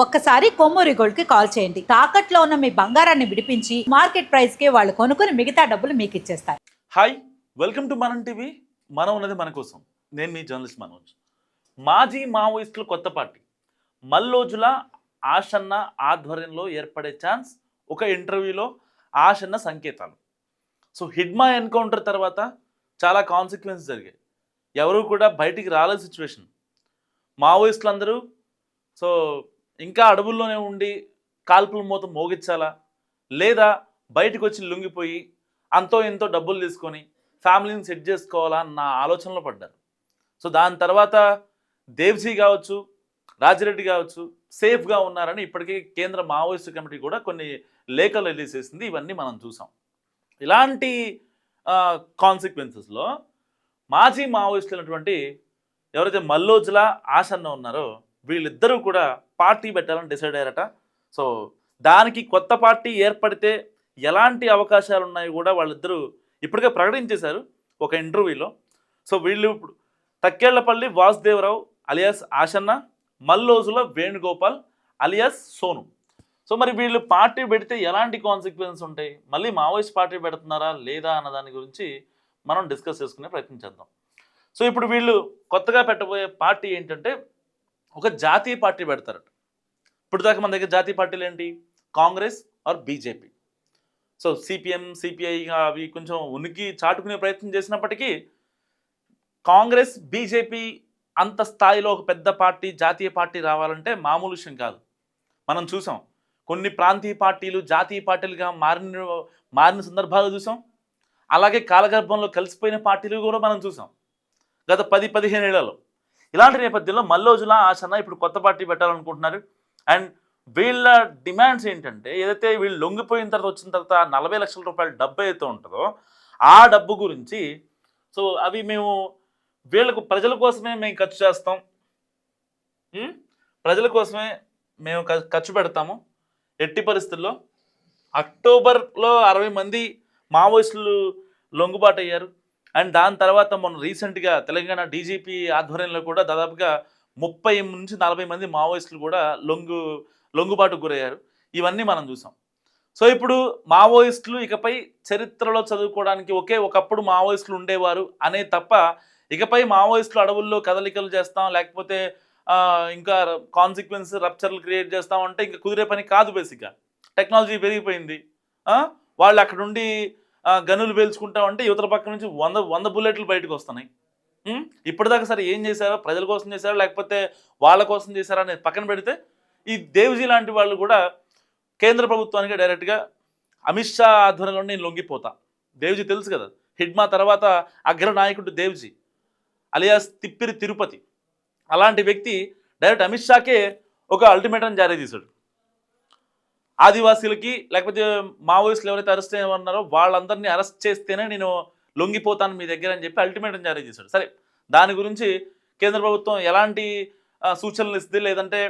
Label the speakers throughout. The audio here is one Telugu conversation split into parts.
Speaker 1: ఒక్కసారి కొమ్మూరి గోల్డ్కి కాల్ చేయండి. తాకట్లో ఉన్న మీ బంగారాన్ని విడిపించి మార్కెట్ ప్రైస్కి వాళ్ళు కొనుక్కుని మిగతా డబ్బులు మీకు ఇచ్చేస్తారు.
Speaker 2: Hi welcome to Manam TV. మనం ఉన్నది మన కోసం. నేను మీ జర్నలిస్ట్ మనోజ్. మాజీ మావోయిస్టులు కొత్త పార్టీ. మల్లోజుల ఆషన్న ఆధ్వర్యంలో ఏర్పడే ఛాన్స్ ఒక ఇంటర్వ్యూలో ఆషన్న సంకేతాలు. సో హిడ్మా ఎన్కౌంటర్ తర్వాత చాలా కాన్సిక్వెన్స్ జరిగాయి. ఎవరు కూడా బయటికి రాలే సిచ్యువేషన్. మావోయిస్టులు అందరూ సో ఇంకా అడవుల్లోనే ఉండి కాల్పుల మూత మోగించాలా? లేదా బయటకు వచ్చి లొంగిపోయి అంతో ఎంతో డబ్బులు తీసుకొని ఫ్యామిలీని సెట్ చేసుకోవాలా అన్న ఆలోచనలో పడ్డారు. సో దాని తర్వాత దేవ్జీ కావచ్చు రాజిరెడ్డి కావచ్చు సేఫ్గా ఉన్నారని ఇప్పటికీ కేంద్ర మావోయిస్టు కమిటీ కూడా కొన్ని లేఖలు రిలీజ్ చేసింది. ఇవన్నీ మనం చూసాం. ఇలాంటి కాన్సిక్వెన్సెస్లో మాజీ మావోయిస్టులైనటువంటి ఎవరైతే మల్లోజుల ఆసన్న ఉన్నారో వీళ్ళిద్దరూ కూడా పార్టీ పెట్టాలని డిసైడ్ అయ్యారట. సో దానికి కొత్త పార్టీ ఏర్పడితే ఎలాంటి అవకాశాలు ఉన్నాయి కూడా వాళ్ళిద్దరూ ఇప్పటికే ప్రకటించేశారు ఒక ఇంటర్వ్యూలో. సో వీళ్ళు ఇప్పుడు Takkellapalli Vasudevarao alias Ashanna Mallojula Venugopal alias Sonu. So మరి వీళ్ళు పార్టీ పెడితే ఎలాంటి కాన్సిక్వెన్స్ ఉంటాయి? మళ్ళీ మావోయిస్ట్ పార్టీ పెడుతున్నారా లేదా అన్న దాని గురించి మనం డిస్కస్ చేసుకునే ప్రయత్నం చేద్దాం. సో ఇప్పుడు వీళ్ళు కొత్తగా పెట్టబోయే పార్టీ ఏంటంటే ఒక జాతీయ పార్టీ పెడతారట. ఇప్పుడు దాకా మన దగ్గర జాతీయ పార్టీలు ఏంటి? Congress or BJP. So CPM CPI అవి కొంచెం ఉనికి చాటుకునే ప్రయత్నం చేసినప్పటికీ కాంగ్రెస్ బీజేపీ అంత స్థాయిలో ఒక పెద్ద పార్టీ జాతీయ పార్టీ రావాలంటే మామూలు విషయం కాదు. మనం చూసాం. కొన్ని ప్రాంతీయ పార్టీలు జాతీయ పార్టీలుగా మారిన మారిన సందర్భాలు చూసాం. అలాగే కాలగర్భంలో కలిసిపోయిన పార్టీలు కూడా మనం చూసాం. గత పది పదిహేను ఏళ్ళలో. ఇలాంటి నేపథ్యంలో మల్లోజుల ఆశన ఇప్పుడు కొత్త పార్టీ పెట్టాలనుకుంటున్నారు. అండ్ వీళ్ళ డిమాండ్స్ ఏంటంటే ఏదైతే వీళ్ళు లొంగిపోయిన తర్వాత వచ్చిన తర్వాత నలభై లక్షల రూపాయల డబ్బు అయితే ఉంటుందో ఆ డబ్బు గురించి సో అవి మేము వీళ్ళకు ప్రజల కోసమే మేము ఖర్చు చేస్తాం. ప్రజల కోసమే మేము ఖర్చు పెడతాము. ఎట్టి పరిస్థితుల్లో అక్టోబర్లో అరవై మంది మావోయిస్టులు లొంగుబాటు అయ్యారు అండ్ దాని తర్వాత మొన్న రీసెంట్గా తెలంగాణ డీజీపీ ఆధ్వర్యంలో కూడా దాదాపుగా ముప్పై నుంచి నలభై మంది మావోయిస్టులు కూడా లొంగు లొంగుబాటుకు గురయ్యారు. ఇవన్నీ మనం చూసాం. సో ఇప్పుడు మావోయిస్టులు ఇకపై చరిత్రలో చదువుకోవడానికి ఒకే ఒకప్పుడు మావోయిస్టులు ఉండేవారు అనే తప్ప ఇకపై మావోయిస్టులు అడవుల్లో కదలికలు చేస్తాం లేకపోతే ఇంకా కాన్సిక్వెన్స్ రప్చర్లు క్రియేట్ చేస్తాం అంటే ఇంకా కుదిరే పని కాదు బేసిక్గా. టెక్నాలజీ పెరిగిపోయింది. వాళ్ళు అక్కడుండి గనులు పేల్చుకుంటా ఉంటే యువతల పక్క నుంచి వంద వంద బుల్లెట్లు బయటకు వస్తున్నాయి. ఇప్పటిదాకా సరే ఏం చేశారో? ప్రజల కోసం చేశారో? లేకపోతే వాళ్ళ కోసం చేశారా అనేది పక్కన పెడితే ఈ దేవ్జీ లాంటి వాళ్ళు కూడా కేంద్ర ప్రభుత్వానికి డైరెక్ట్గా అమిత్ షా ఆధ్వర్యంలో నేను లొంగిపోతా. దేవ్జీ తెలుసు కదా. హిడ్మా తర్వాత అగ్రనాయకుడు దేవ్జీ అలియాస్ తిప్పిరి తిరుపతి. అలాంటి వ్యక్తి డైరెక్ట్ అమిత్ షాకే ఒక అల్టిమేటం జారీ చేశాడు. ఆదివాసీలకి లేకపోతే మావోయిస్టులు ఎవరైతే అరెస్ట్ ఉన్నారో వాళ్ళందరినీ అరెస్ట్ చేస్తేనే నేను లొంగిపోతాను మీ దగ్గర అని చెప్పి అల్టిమేటం జారీ చేశాడు. సరే దాని గురించి కేంద్ర ప్రభుత్వం ఎలాంటి సూచనలు ఇస్తుంది? లేదంటే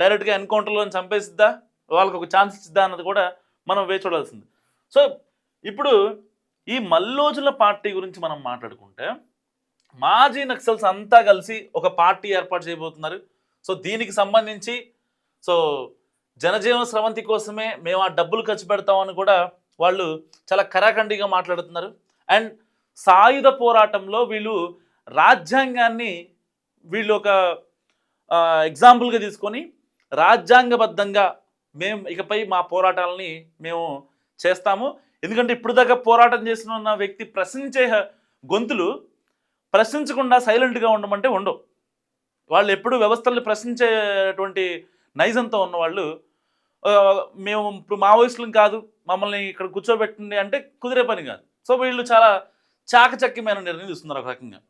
Speaker 2: డైరెక్ట్గా ఎన్కౌంటర్లో చంపేసిద్దా? వాళ్ళకి ఒక ఛాన్స్ ఇచ్చిద్దా అన్నది కూడా మనం వేచి చూడాల్సింది. సో ఇప్పుడు ఈ మల్లోజుల పార్టీ గురించి మనం మాట్లాడుకుంటే మాజీ నక్సల్స్ అంతా కలిసి ఒక పార్టీ ఏర్పాటు చేయబోతున్నారు. సో దీనికి సంబంధించి సో జనజీవన స్రవంతి కోసమే మేము ఆ డబ్బులు ఖర్చు పెడతామని కూడా వాళ్ళు చాలా కరాఖండిగా మాట్లాడుతున్నారు. అండ్ సాయుధ పోరాటంలో వీళ్ళు రాజ్యాంగాన్ని వీళ్ళు ఒక ఎగ్జాంపుల్గా తీసుకొని రాజ్యాంగబద్ధంగా మేము ఇకపై మా పోరాటాలని మేము చేస్తాము. ఎందుకంటే ఇప్పుడు దాకా పోరాటం చేసిన వ్యక్తి ప్రశ్నించే గొంతులు ప్రశ్నించకుండా సైలెంట్గా ఉండమంటే ఉండవు. వాళ్ళు ఎప్పుడు వ్యవస్థలను ప్రశ్నించేటువంటి నైజంతో ఉన్నవాళ్ళు మేము ఇప్పుడు మావోయిస్టులం కాదు మమ్మల్ని ఇక్కడ కూర్చోబెట్టండి అంటే కుదిరే పని కాదు. సో వీళ్ళు చాలా చాకచక్యమైన నిర్ణయం తీసుకున్నారు ఒక రకంగా.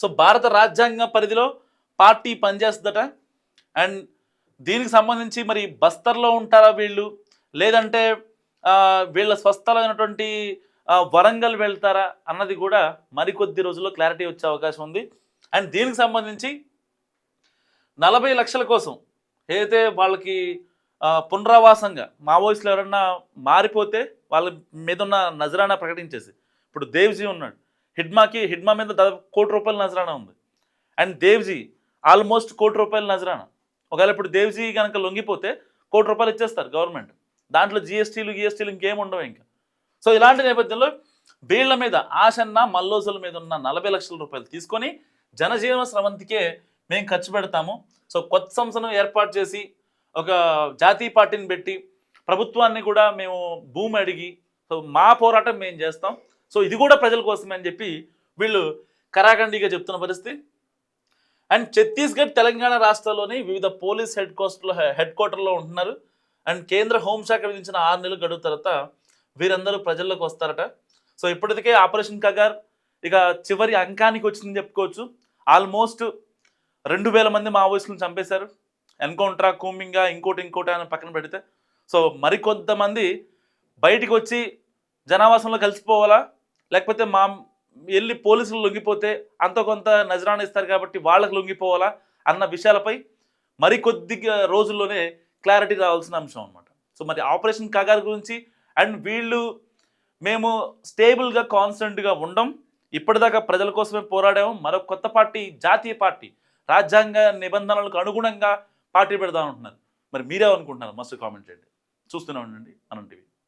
Speaker 2: సో భారత రాజ్యాంగ పరిధిలో పార్టీ పనిచేస్తుందట. అండ్ దీనికి సంబంధించి మరి బస్తర్లో ఉంటారా వీళ్ళు? లేదంటే వీళ్ళ స్వస్థలమైనటువంటి వరంగల్ వెళ్తారా అన్నది కూడా మరికొద్ది రోజుల్లో క్లారిటీ వచ్చే అవకాశం ఉంది. అండ్ దీనికి సంబంధించి నలభై లక్షల కోసం ఏదైతే వాళ్ళకి పునరావాసంగా మావోయిస్టులు ఎవరన్నా మారిపోతే వాళ్ళ మీద ఉన్న నజరానా ప్రకటించేసి. ఇప్పుడు దేవ్జీ ఉన్నాడు. హిడ్మాకి హిడ్మా మీద దాదాపు కోటి రూపాయల నజరానా ఉంది. అండ్ దేవ్జీ ఆల్మోస్ట్ కోటి రూపాయల నజరానా. ఒకవేళ ఇప్పుడు దేవ్జీ కనుక లొంగిపోతే కోటి రూపాయలు ఇచ్చేస్తారు గవర్నమెంట్. దాంట్లో జిఎస్టీలు జిఎస్టీలు ఇంకేం ఉండవు ఇంకా. సో ఇలాంటి నేపథ్యంలో వీళ్ళ మీద ఆశన్న మల్లోజుల మీద ఉన్న నలభై లక్షల రూపాయలు తీసుకొని జనజీవన స్రవంతికే మేము ఖర్చు పెడతాము. సో కొత్త సంస్థను ఏర్పాటు చేసి ఒక జాతీయ పార్టీని పెట్టి ప్రభుత్వాన్ని కూడా మేము భూమి అడిగి సో మా పోరాటం మేము చేస్తాం. సో ఇది కూడా ప్రజల కోసమే అని చెప్పి వీళ్ళు కరాఖండిగా చెప్తున్న పరిస్థితి. అండ్ ఛత్తీస్గఢ్ తెలంగాణ రాష్ట్రాల్లోని వివిధ పోలీస్ హెడ్ కోస్టర్లో హెడ్ క్వార్టర్లో ఉంటున్నారు. అండ్ కేంద్ర హోంశాఖ విధించిన ఆరు నెలలు గడువు తర్వాత వీరందరూ ప్రజల్లోకి వస్తారట. సో ఇప్పటికే ఆపరేషన్ కగార్ ఇక చివరి అంకానికి వచ్చిందని చెప్పుకోవచ్చు. ఆల్మోస్ట్ రెండు వేల మంది మావోయిస్టులను చంపేశారు. ఎన్కౌంటరా కూమింగా ఇంకోటి ఇంకోటి అని పక్కన పెడితే సో మరికొంతమంది బయటికి వచ్చి జనావాసంలో కలిసిపోవాలా? లేకపోతే మా వెళ్ళి పోలీసులు లొంగిపోతే అంత కొంత నజరాన ఇస్తారు కాబట్టి వాళ్ళకు లొంగిపోవాలా? అన్న విషయాలపై మరికొద్ది రోజుల్లోనే క్లారిటీ రావాల్సిన అంశం అనమాట సో మరి ఆపరేషన్ కగార్ గురించి అండ్ వీళ్ళు మేము స్టేబుల్గా కాన్స్టెంట్గా ఉండం ఇప్పటిదాకా ప్రజల కోసమే పోరాడాము. మరో కొత్త పార్టీ జాతీయ పార్టీ రాజ్యాంగ నిబంధనలకు అనుగుణంగా పార్టీ పెడదాం అంటున్నారు. మరి మీరేమనుకుంటున్నారు? మస్తు కామెంట్ చేయండి. చూస్తూనే ఉండండి. అనంటివి